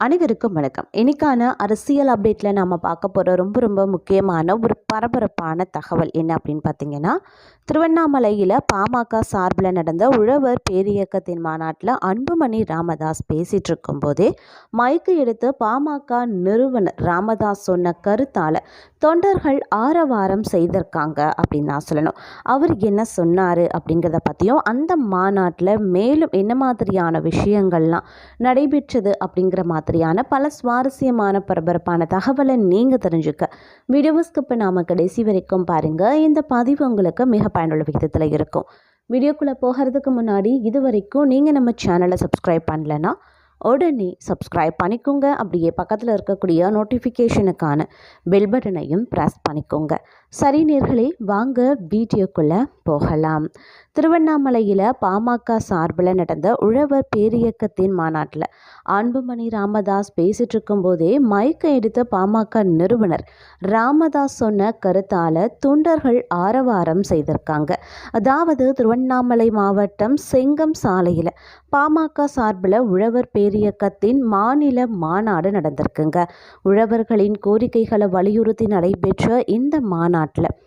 அனைவருக்கும் வணக்கம். இன்னைக்கான அரசியல் அப்டேட்டில் நாம் பார்க்க போகிற ரொம்ப ரொம்ப முக்கியமான ஒரு பரபரப்பான தகவல் என்ன அப்படின்னு பார்த்தீங்கன்னா திருவண்ணாமலையில் பாமக சார்பில் நடந்த உழவர் பேரியக்கத்தின் மாநாட்டில் அன்புமணி ராமதாஸ் பேசிகிட்டு இருக்கும்போதே மைக்கு எடுத்து பாமக நிறுவனர் ராமதாஸ் சொன்ன கருத்தால் தொண்டர்கள் ஆரவாரம் செய்திருக்காங்க அப்படின்னு நான் சொல்லணும். அவர் என்ன சொன்னார் அப்படிங்கிறத பற்றியும் அந்த மாநாட்டில் மேலும் என்ன மாதிரியான விஷயங்கள்லாம் நடைபெற்றது அப்படிங்கிற மாதிரி மாதிரியான பல சுவாரஸ்யமான பரபரப்பான தகவலை நீங்கள் தெரிஞ்சுக்க. வீடியோவை ஸ்கிப் நாம் கடைசி வரைக்கும் பாருங்கள் இந்த பதிவு உங்களுக்கு மிக பயனுள்ள விகிதத்தில் இருக்கும். வீடியோக்குள்ளே போகிறதுக்கு முன்னாடி இது வரைக்கும் நீங்கள் நம்ம சேனலை சப்ஸ்கிரைப் பண்ணலைன்னா உடனே சப்ஸ்கிரைப் பண்ணிக்கோங்க. அப்படியே பக்கத்தில் இருக்கக்கூடிய நோட்டிஃபிகேஷனுக்கான பெல் பட்டனையும் ப்ரெஸ் பண்ணிக்கோங்க. சரிநீர்களை வாங்க வீடியோக்குள்ளே போகலாம். திருவண்ணாமலையில் பாமக சார்பில் நடந்த உழவர் பேரியக்கத்தின் மாநாட்டில் அன்புமணி ராமதாஸ் பேசிட்டு இருக்கும்போதே மைக்கை எடுத்த பாமக நிறுவனர் ராமதாஸ் சொன்ன கருத்தால் தொண்டர்கள் ஆரவாரம் செய்திருக்காங்க. அதாவது திருவண்ணாமலை மாவட்டம் செங்கம் சாலையில் பாமக சார்பில் உழவர் பேரியக்கத்தின் மாநில மாநாடு நடந்திருக்குங்க. உழவர்களின் கோரிக்கைகளை வலியுறுத்தி நடைபெற்ற இந்த மாநாடு தமிழ்நாட்டில்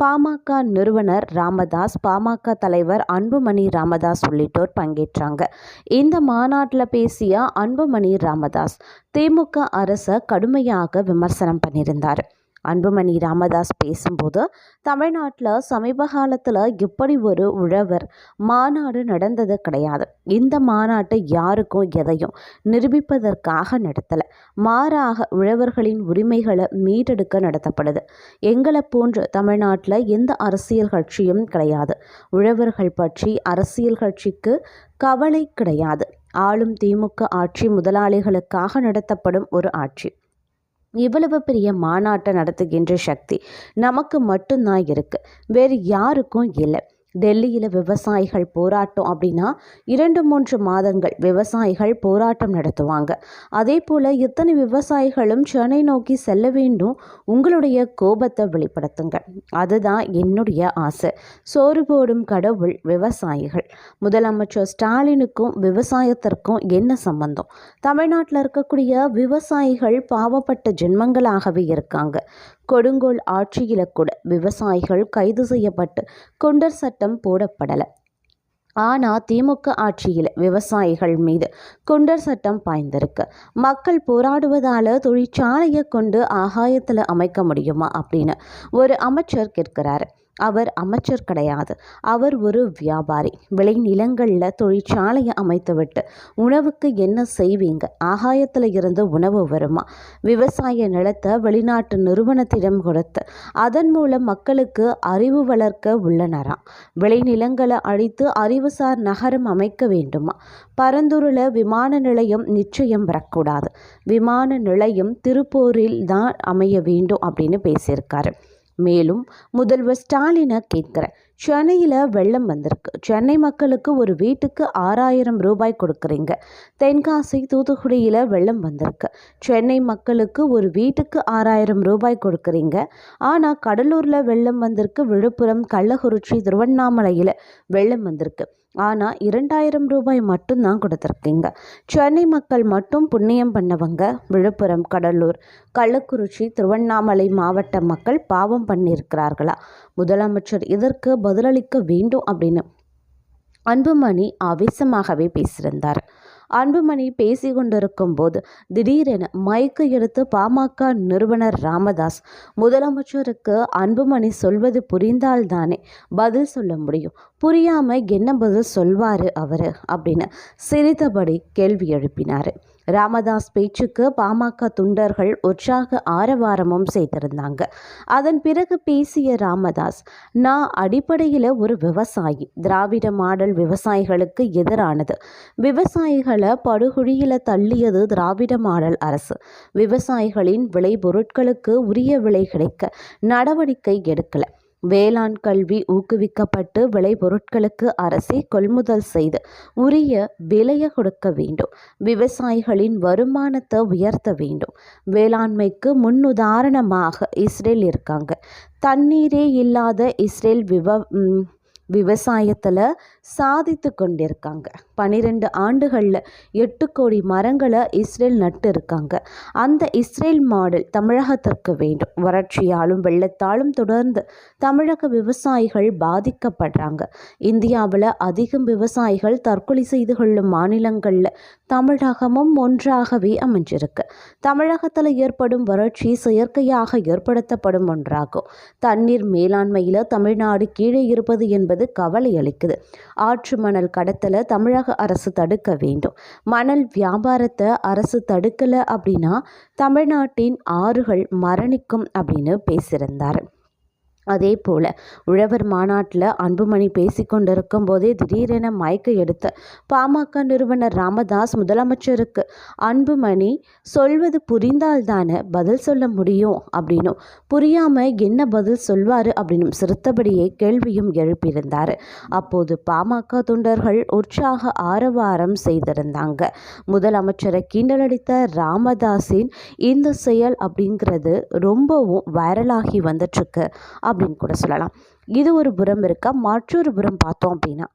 பாமக நிறுவனர் ராமதாஸ் பாமக தலைவர் அன்புமணி ராமதாஸ் உள்ளிட்டோர் பங்கேற்றாங்க. இந்த மாநாட்டில் பேசிய அன்புமணி ராமதாஸ் திமுக அரசை கடுமையாக விமர்சனம் பண்ணியிருந்தார். அன்புமணி ராமதாஸ் பேசும்போது தமிழ்நாட்டில் சமீப காலத்தில் இப்படி ஒரு உழவர் மாநாடு நடந்தது கிடையாது. இந்த மாநாட்டை யாருக்கும் எதையும் நிரூபிப்பதற்காக நடத்தலை. மாறாக உழவர்களின் உரிமைகளை மீட்டெடுக்க நடத்தப்படுது. எங்களை போன்று தமிழ்நாட்டில் எந்த அரசியல் கட்சியும் கிடையாது. உழவர்கள் பற்றி அரசியல் கட்சிக்கு கவலை கிடையாது. ஆளும் திமுக ஆட்சி முதலாளிகளுக்காக நடத்தப்படும் ஒரு ஆட்சி. இவ்வளவு பெரிய மாநாட்டை நடத்துகின்ற சக்தி நமக்கு மட்டும்தான் இருக்குது வேறு யாருக்கும் இல்லை. டெல்லியில் விவசாயிகள் போராட்டம் அப்படின்னா இரண்டு மூன்று மாதங்கள் விவசாயிகள் போராட்டம் நடத்துவாங்க. அதே போல் இத்தனை விவசாயிகளும் சென்னை நோக்கி செல்ல வேண்டும் உங்களுடைய கோபத்தை வெளிப்படுத்துங்க. அதுதான் என்னுடைய ஆசை. சோறு போடும் கடவுள் விவசாயிகள். முதலமைச்சர் ஸ்டாலினுக்கும் விவசாயத்திற்கும் என்ன சம்பந்தம்? தமிழ்நாட்டில் இருக்கக்கூடிய விவசாயிகள் பாவப்பட்ட ஜென்மங்களாகவே இருக்காங்க. கொடுங்கோல் ஆட்சியில் கூட விவசாயிகள் கைது செய்யப்பட்டு குண்டர் சட்டம் போடப்படலை. ஆனால் திமுக ஆட்சியில் விவசாயிகள் மீது குண்டர் சட்டம் பாய்ந்திருக்கு. மக்கள் போராடுவதால் தொழிற்சாலையை கொண்டு ஆகாயத்தில் அமைக்க முடியுமா அப்படின்னு ஒரு அமைச்சர் கேட்கிறாரு. அவர் அமைச்சர் கிடையாது. அவர் ஒரு வியாபாரி. விளைநிலங்களில் தொழிற்சாலையை அமைத்துவிட்டு உணவுக்கு என்ன செய்வீங்க? ஆகாயத்தில் இருந்து உணவு வருமா? விவசாய நிலத்தை வெளிநாட்டு நிறுவனத்திடம் கொடுத்து அதன் மூலம் மக்களுக்கு அறிவு வளர்க்க உள்ளனராம் விளைநிலங்களை அழித்து அறிவுசார் நகரம் அமைக்க வேண்டுமா? பரந்தூரில் விமான நிலையம் நிச்சயம் வரக்கூடாது. விமான நிலையம் திருப்பூரில் தான் அமைய வேண்டும் அப்படின்னு பேசியிருக்காரு. மேலும் முதல்வர் ஸ்டாலினை கேட்குறேன். சென்னையில் வெள்ளம் வந்திருக்கு. சென்னை மக்களுக்கு ஒரு வீட்டுக்கு ஆறாயிரம் ரூபாய் கொடுக்குறீங்க. தென்காசி தூத்துக்குடியில் வெள்ளம் வந்திருக்கு. சென்னை மக்களுக்கு ஒரு வீட்டுக்கு ஆறாயிரம் ரூபாய் கொடுக்குறீங்க. ஆனால் கடலூரில் வெள்ளம் வந்திருக்கு. விழுப்புரம் கள்ளக்குறிச்சி திருவண்ணாமலையில் வெள்ளம் வந்திருக்கு. ஆனால் இரண்டாயிரம் ரூபாய் மட்டும்தான் கொடுத்துருக்கீங்க. சென்னை மக்கள் மட்டும் புண்ணியம் பண்ணவங்க. விழுப்புரம் கடலூர் கள்ளக்குறிச்சி திருவண்ணாமலை மாவட்ட மக்கள் பாவம் பண்ணியிருக்கிறார்களா? முதலமைச்சர் இதற்கு பதிலளிக்க வேண்டும் அப்படின்னு? அன்புமணி ஆவேசமாகவே பேசியிருந்தார். அன்புமணி பேசி கொண்டிருக்கும் போது திடீரென மைக்கு எடுத்து பாமக நிறுவனர் ராமதாஸ் முதலமைச்சருக்கு அன்புமணி சொல்வது புரிந்தால்தானே பதில் சொல்ல முடியும்? புரியாமல் என்ன பதில் சொல்வார் அவர்? அப்படின்னு சிரித்தபடி கேள்வி எழுப்பினார். ராமதாஸ் பேச்சுக்கு பாமக துண்டர்கள் உற்சாக ஆரவாரமும் செய்திருந்தாங்க. அதன் பிறகு பேசிய ராமதாஸ் நான் அடிப்படையில் ஒரு விவசாயி. திராவிட மாடல் விவசாயிகளுக்கு எதிரானது. விவசாயிகளை படுகுழியில் தள்ளியது திராவிட மாடல் அரசு. விவசாயிகளின் விளைபொருட்களுக்கு உரிய விலை கிடைக்க நடவடிக்கை எடுக்கலை. வேளாண் கல்வி ஊக்குவிக்கப்பட்டு விளைபொருட்களுக்கு அரசே கொள்முதல் செய்து உரிய விலையை கொடுக்க வேண்டும். விவசாயிகளின் வருமானத்தை உயர்த்த வேண்டும். வேளாண்மைக்கு முன்னுதாரணமாக இஸ்ரேல் இருக்காங்க. தண்ணீரே இல்லாத இஸ்ரேல் விவ விவசாயத்தில் சாதித்து கொண்டிருக்காங்க. பனிரெண்டு ஆண்டுகளில் எட்டு கோடி மரங்களை இஸ்ரேல் நட்டு இருக்காங்க அந்த இஸ்ரேல் மாடல் தமிழகத்திற்கு வேண்டும். வறட்சியாலும் வெள்ளத்தாலும் தொடர்ந்து தமிழக விவசாயிகள் பாதிக்கப்படுறாங்க. இந்தியாவில் அதிகம் விவசாயிகள் தற்கொலை செய்து கொள்ளும் மாநிலங்களில் தமிழகமும் ஒன்றாகவே அமைஞ்சிருக்கு. தமிழகத்தில் ஏற்படும் வறட்சி செயற்கையாக ஏற்படுத்தப்படும் ஒன்றாகும். தண்ணீர் மேலாண்மையில் தமிழ்நாடு கீழே இருப்பது என்பது கவலை அளிக்குது ஆற்று மணல் கடத்தலை தமிழக அரசு தடுக்க வேண்டும். மணல் வியாபாரத்தை அரசு தடுக்கலை அப்படின்னா தமிழ்நாட்டின் ஆறுகள் மரணிக்கும் அப்படின்னு பேசியிருந்தார். அதே போல் உழவர் மாநாட்டில் அன்புமணி பேசிக்கொண்டிருக்கும் போதே திடீரென மயக்க எடுத்த பாமக நிறுவனர் ராமதாஸ் முதலமைச்சருக்கு அன்புமணி சொல்வது புரிந்தால் தானே பதில் சொல்ல முடியும்? அப்படின்னும். புரியாமல் என்ன பதில் சொல்வார்? அப்படின்னும் சிறுத்தபடியே கேள்வியும் எழுப்பியிருந்தார். அப்போது பாமக தொண்டர்கள் உற்சாக ஆரவாரம் செய்திருந்தாங்க. முதலமைச்சரை கிண்டலடித்த ராமதாஸின் இந்த செயல் அப்படிங்கிறது ரொம்பவும் வைரலாகி வந்துட்டுருக்கு. அப்படின்னு கூட சொல்லலாம். இது ஒரு புறம் இருக்க? மற்றொரு புறம் பார்த்தோம் அப்படின்னா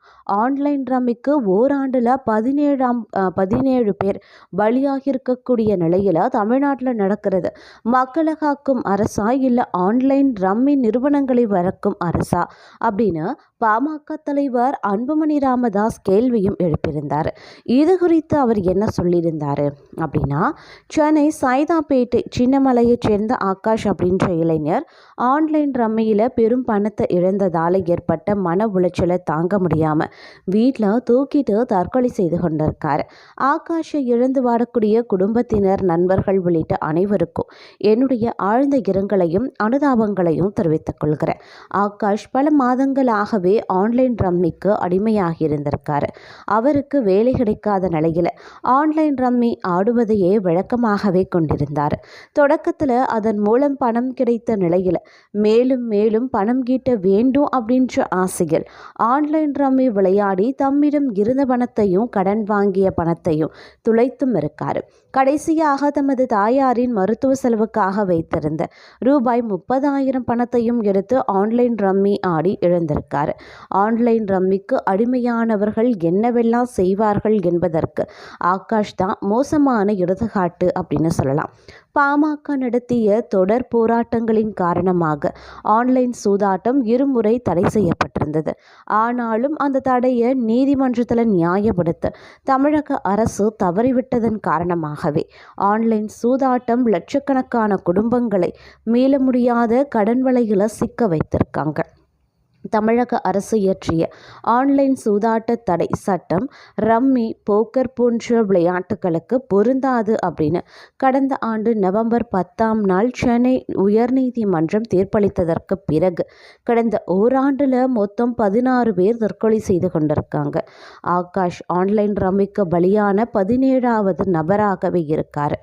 ஆன்லைன் ரம்மிக்கு ஓராண்டில் பதினேழாம் பதினேழு பேர் பலியாகி இருக்கக்கூடிய நிலையில் தமிழ்நாட்டில் நடக்கிறது. மக்களை காக்கும் அரசா இல்லை ஆன்லைன் ரம்மி நிறுவனங்களை வளர்க்கும் அரசா அப்படின்னு பாமக தலைவர் அன்புமணி ராமதாஸ் கேள்வியும் எழுப்பியிருந்தார். இது குறித்து அவர் என்ன சொல்லியிருந்தார் அப்படின்னா சென்னை சைதாப்பேட்டை சின்னமலையைச் சேர்ந்த ஆகாஷ் அப்படின்ற இளைஞர் ஆன்லைன் ரம்மியில் பெரும் பணத்தை இழந்ததால் ஏற்பட்ட மன உளைச்சலை தாங்க முடியாமல் வீட்டில் தூக்கிட்டு தற்கொலை செய்து கொண்டிருக்கார். ஆகாஷை இழந்து வாடக்கூடிய குடும்பத்தினர் நண்பர்கள் உள்ளிட்ட அனைவருக்கும் என்னுடைய ஆழ்ந்த இரங்கலையும் அனுதாபங்களையும் தெரிவித்துக் கொள்கிறேன். ஆகாஷ் பல மாதங்களாகவே ஆன்லைன் ரம்மிக்கு அடிமையாகி இருந்திருக்காரு. அவருக்கு வேலை கிடைக்காத நிலையில் ஆன்லைன் ரம்மி ஆடுவதையே வழக்கமாகவே கொண்டிருந்தார். தொடக்கத்தில் அதன் மூலம் பணம் கிடைத்த நிலையில் மேலும் மேலும் பணம் கீட்ட வேண்டும் அப்படின்ற ஆசையில் ஆன்லைன் ரம்மி விளையாடி தம்மிடம் இருந்த பணத்தையும் கடன் வாங்கிய பணத்தையும் துளைத்தும் இருக்கார். கடைசியாக தமது தாயாரின் மருத்துவ செலவுக்காக வைத்திருந்த ரூபாய் முப்பதாயிரம் பணத்தையும் எடுத்து ஆன்லைன் ரம்மி ஆடி இழந்திருக்கார் ஆன்லைன் ரம்மிக்கு அடிமையானவர்கள் என்னவெல்லாம் செய்வார்கள் என்பதற்கு ஆகாஷ் தான் மோசமான எடுத்துக்காட்டு அப்படின்னு சொல்லலாம். பாமக நடத்திய தொடர் போராட்டங்களின் காரணமாக ஆன்லைன் சூதாட்டம் இருமுறை தடை செய்யப்பட்டிருந்தது. ஆனாலும் அந்த தடையை நீதிமன்றத்தில் நியாயப்படுத்த தமிழக அரசு தவறிவிட்டதன் காரணமாகவே ஆன்லைன் சூதாட்டம் லட்சக்கணக்கான குடும்பங்களை மீள முடியாத கடன் வலையில் சிக்க வைத்திருக்காங்க. தமிழக அரசு இயற்றிய ஆன்லைன் சூதாட்ட தடை சட்டம் ரம்மி போக்கர் போன்ற விளையாட்டுகளுக்கு பொருந்தாது அப்படின்னு கடந்த ஆண்டு நவம்பர் பத்தாம் நாள் சென்னை உயர்நீதிமன்றம் தீர்ப்பளித்ததற்கு பிறகு கடந்த ஓராண்டில் மொத்தம் பதினாறு பேர் தற்கொலை செய்து கொண்டிருக்காங்க. ஆகாஷ் ஆன்லைன் ரம்மிக்கு பலியான பதினேழாவது நபராகவே இருக்கார்.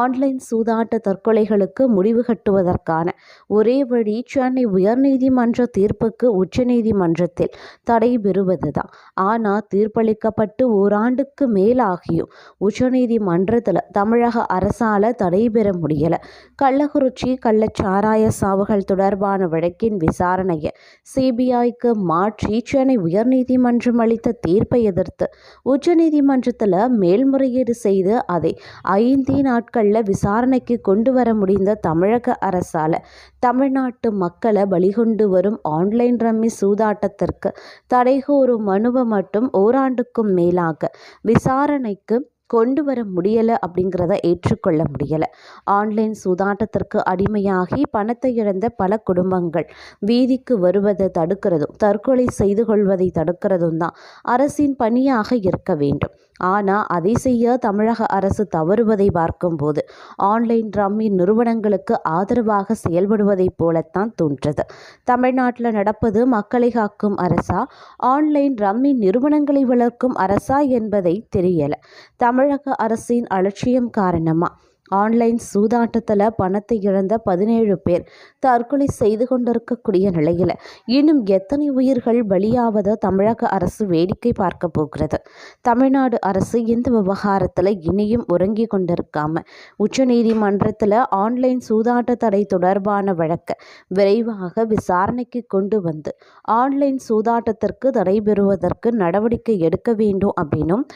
ஆன்லைன் சூதாட்ட தற்கொலைகளுக்கு முடிவு கட்டுவதற்கான ஒரே வழி சென்னை உயர்நீதிமன்ற தீர்ப்புக்கு உச்சநீதிமன்றத்தில் தடை பெறுவதுதான் ஆனால் தீர்ப்பளிக்கப்பட்டு ஓராண்டுக்கு மேலாகியும் உச்சநீதிமன்றத்தில் தமிழக அரசால் தடை பெற முடியலை. கள்ளக்குறிச்சி கள்ளச்சாராய சாவுகள் தொடர்பான வழக்கின் விசாரணையை சிபிஐக்கு மாற்றி சென்னை உயர்நீதிமன்றம் அளித்த தீர்ப்பை எதிர்த்து உச்சநீதிமன்றத்தில் மேல்முறையீடு செய்து அதை ஐந்து நாட்களில் விசாரணைக்கு கொண்டு வர முடிந்த தமிழக அரசால் தமிழ்நாட்டு மக்களை பலிகொண்டு வரும் ஆன்லைன் ரம்மி சூதாட்டத்திற்கு தடை கோரும் மனுவை மட்டும் ஓராண்டுக்கும் மேலாக விசாரணைக்கு கொண்டு வர முடியலை அப்படிங்கிறத ஏற்றுக்கொள்ள முடியலை. ஆன்லைன் சூதாட்டத்திற்கு அடிமையாகி பணத்தை இழந்த பல குடும்பங்கள் வீதிக்கு வருவதை தடுக்கிறதும் தற்கொலை செய்து கொள்வதை தடுக்கிறதும் தான் அரசின் பணியாக இருக்க வேண்டும். ஆனால் அதை செய்ய தமிழக அரசு தவறுவதை பார்க்கும்போது ஆன்லைன் ரம்மி நிறுவனங்களுக்கு ஆதரவாக செயல்படுவதைப் போலத்தான் தோன்றது. தமிழ்நாட்டில் நடப்பது மக்களை காக்கும் அரசா? ஆன்லைன் ரம்மி நிறுவனங்களை வளர்க்கும் அரசா என்பதை தெரியல. தமிழக அரசின் அலட்சியம் காரணமாக ஆன்லைன் சூதாட்டத்தில் பணத்தை இழந்த பதினேழு பேர் தற்கொலை செய்து கொண்டிருக்கக்கூடிய நிலையில் இன்னும் எத்தனை உயிர்கள் பலியாவதை தமிழக அரசு வேடிக்கை பார்க்க போகிறது. தமிழ்நாடு அரசு இந்த விவகாரத்தில் இனியும் உறங்கி கொண்டிருக்காம உச்சநீதிமன்றத்தில் ஆன்லைன் சூதாட்ட தடை தொடர்பான வழக்கை விரைவாக விசாரணைக்கு கொண்டு வந்து ஆன்லைன் சூதாட்டத்திற்கு தடை பெறுவதற்கு நடவடிக்கை எடுக்க வேண்டும் அப்படின்னும்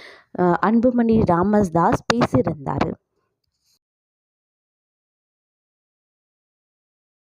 அன்புமணி ராமதாஸ் பேசியிருந்தார்.